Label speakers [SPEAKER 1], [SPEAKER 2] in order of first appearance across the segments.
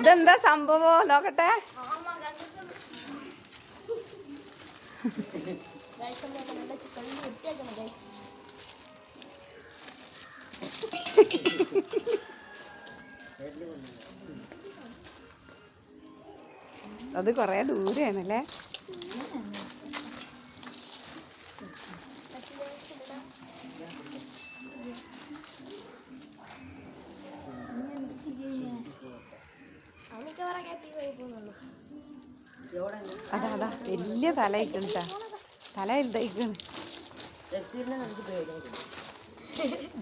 [SPEAKER 1] ഇതെന്താ സംഭവം? നോക്കട്ടെ. അത് കൊറേ ദൂരെയാണല്ലേ? അതാ അതാ വലിയ തല ഇട്ടാ തല വലുതായിക്കണ്.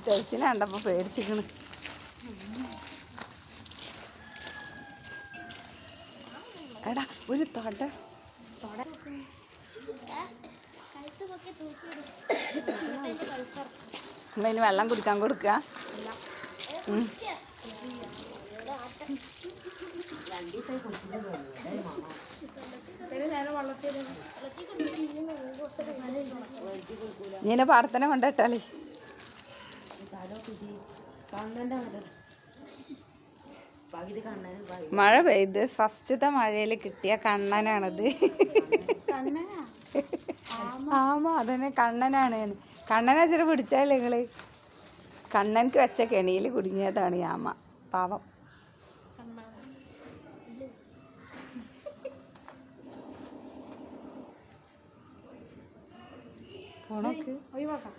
[SPEAKER 1] ജെർസിനെ കണ്ടപ്പോ പേടിച്ചിക്കണ്. എടാ ഒരു തൊട. അതിന് വെള്ളം കുടിക്കാൻ കൊടുക്കുക ഇങ്ങനെ
[SPEAKER 2] കണ്ണനും പകുതി
[SPEAKER 1] മഴ പെയ്ത് ഫസ്റ്റത്തെ മഴയിൽ കിട്ടിയ കണ്ണനാണത്. ആമാ അതന്നെ കണ്ണനാണ്. കണ്ണനെ ഇച്ചിരി പിടിച്ചാലേ നിങ്ങൾ കണ്ണനക്ക് വെച്ച കെണിയിൽ കുടുങ്ങിയതാണ് ഈ ആമ. പാവം. പോണോക്ക്
[SPEAKER 3] ഒഴിവാക്കാം.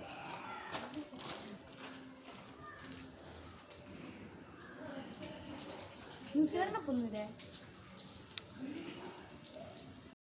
[SPEAKER 3] ന്യൂസ് പേപ്പറിനെ പൊന്നില്ലേ